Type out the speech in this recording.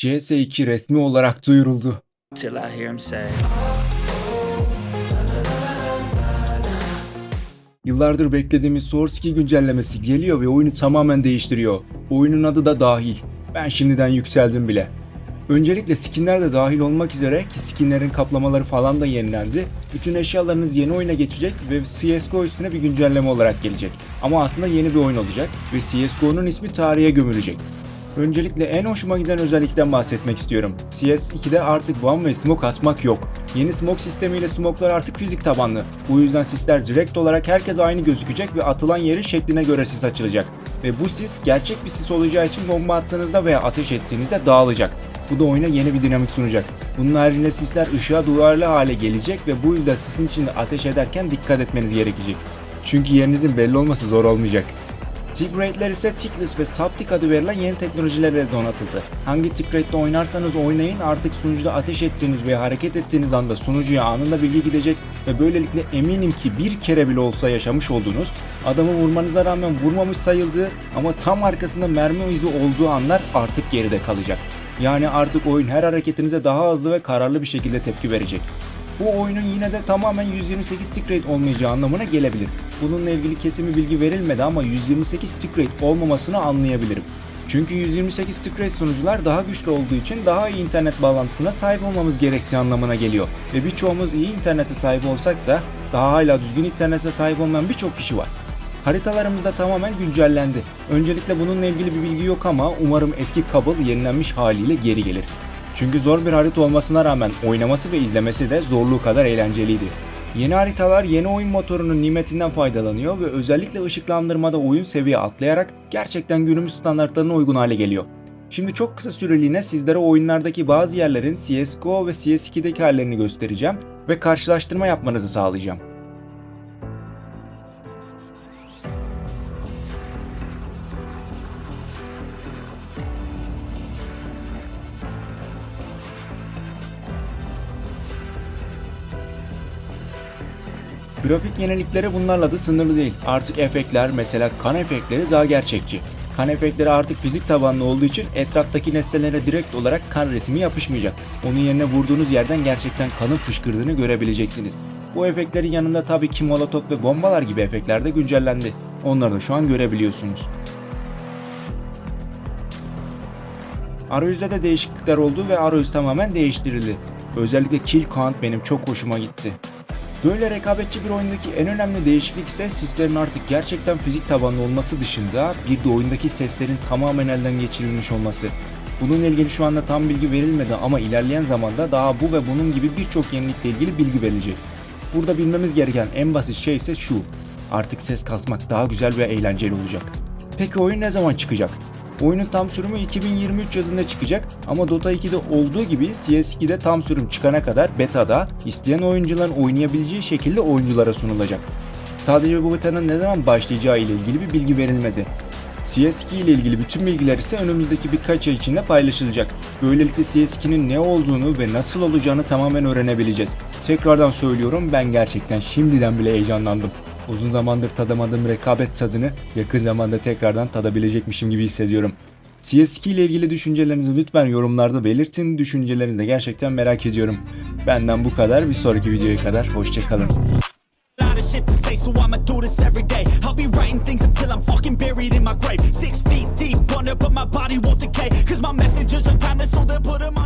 CS2 resmi olarak duyuruldu. Yıllardır beklediğimiz Source 2 güncellemesi geliyor ve oyunu tamamen değiştiriyor. Oyunun adı da dahil. Ben şimdiden yükseldim bile. Öncelikle skinler de dahil olmak üzere ki skinlerin kaplamaları falan da yenilendi. Bütün eşyalarınız yeni oyuna geçecek ve CSGO üstüne bir güncelleme olarak gelecek. Ama aslında yeni bir oyun olacak ve CSGO'nun ismi tarihe gömülecek. Öncelikle en hoşuma giden özellikten bahsetmek istiyorum. CS2'de artık one ve smoke atmak yok. Yeni smoke sistemiyle smoke'lar artık fizik tabanlı. Bu yüzden sisler direkt olarak herkese aynı gözükecek ve atılan yerin şekline göre sis açılacak. Ve bu sis gerçek bir sis olacağı için bomba attığınızda veya ateş ettiğinizde dağılacak. Bu da oyuna yeni bir dinamik sunacak. Bunun haricinde sisler ışığa duyarlı hale gelecek ve bu yüzden sisin içinde ateş ederken dikkat etmeniz gerekecek. Çünkü yerinizin belli olması zor olmayacak. Tick rate'ler ise Tickless ve Subtick adı verilen yeni teknolojilerle donatıldı. Hangi tick rate'de oynarsanız oynayın artık sunucuda ateş ettiğiniz veya hareket ettiğiniz anda sunucuya anında bilgi gidecek ve böylelikle eminim ki bir kere bile olsa yaşamış olduğunuz, adamı vurmanıza rağmen vurmamış sayıldığı ama tam arkasında mermi izi olduğu anlar artık geride kalacak. Yani artık oyun her hareketinize daha hızlı ve kararlı bir şekilde tepki verecek. Bu oyunun yine de tamamen 128 tick rate olmayacağı anlamına gelebilir. Bununla ilgili kesimi bilgi verilmedi ama 128 tick rate olmamasını anlayabilirim. Çünkü 128 tick rate sunucular daha güçlü olduğu için daha iyi internet bağlantısına sahip olmamız gerektiği anlamına geliyor. Ve birçoğumuz iyi internete sahip olsak da daha hala düzgün internete sahip olmayan birçok kişi var. Haritalarımız da tamamen güncellendi. Öncelikle bununla ilgili bir bilgi yok ama umarım eski kabul yenilenmiş haliyle geri gelir. Çünkü zor bir harita olmasına rağmen oynaması ve izlemesi de zorluğu kadar eğlenceliydi. Yeni haritalar yeni oyun motorunun nimetinden faydalanıyor ve özellikle ışıklandırmada oyun seviye atlayarak gerçekten günümüz standartlarına uygun hale geliyor. Şimdi çok kısa süreliğine sizlere oyunlardaki bazı yerlerin CSGO ve CS2'deki hallerini göstereceğim ve karşılaştırma yapmanızı sağlayacağım. Grafik yenilikleri bunlarla da sınırlı değil. Artık efektler mesela kan efektleri daha gerçekçi. Kan efektleri artık fizik tabanlı olduğu için etraftaki nesnelere direkt olarak kan resmi yapışmayacak. Onun yerine vurduğunuz yerden gerçekten kanın fışkırdığını görebileceksiniz. Bu efektlerin yanında tabii ki molotof ve bombalar gibi efektler de güncellendi. Onları da şu an görebiliyorsunuz. Arayüzde de değişiklikler oldu ve arayüz tamamen değiştirildi. Özellikle kill count benim çok hoşuma gitti. Böyle rekabetçi bir oyundaki en önemli değişiklik ise sislerin artık gerçekten fizik tabanlı olması dışında bir de oyundaki seslerin tamamen elden geçirilmiş olması. Bununla ilgili şu anda tam bilgi verilmedi ama ilerleyen zamanda daha bu ve bunun gibi birçok yenilikle ilgili bilgi verilecek. Burada bilmemiz gereken en basit şey ise şu. Artık ses kasmak daha güzel ve eğlenceli olacak. Peki oyun ne zaman çıkacak? Oyunun tam sürümü 2023 yazında çıkacak ama Dota 2'de olduğu gibi CS2'de tam sürüm çıkana kadar beta'da isteyen oyuncuların oynayabileceği şekilde oyunculara sunulacak. Sadece bu beta'nın ne zaman başlayacağı ile ilgili bir bilgi verilmedi. CS2 ile ilgili bütün bilgiler ise önümüzdeki birkaç ay içinde paylaşılacak. Böylelikle CS2'nin ne olduğunu ve nasıl olacağını tamamen öğrenebileceğiz. Tekrardan söylüyorum ben gerçekten şimdiden bile heyecanlandım. Uzun zamandır tadamadığım rekabet tadını yakın zamanda tekrardan tadabilecekmişim gibi hissediyorum. CS2 ile ilgili düşüncelerinizi lütfen yorumlarda belirtin. Düşüncelerinizi de gerçekten merak ediyorum. Benden bu kadar. Bir sonraki videoya kadar hoşçakalın. shit to say, so I'ma do this every day. I'll be writing things until I'm fucking buried in my grave. Six feet deep under, but my body won't decay. Cause my messages are timeless, so they'll put 'em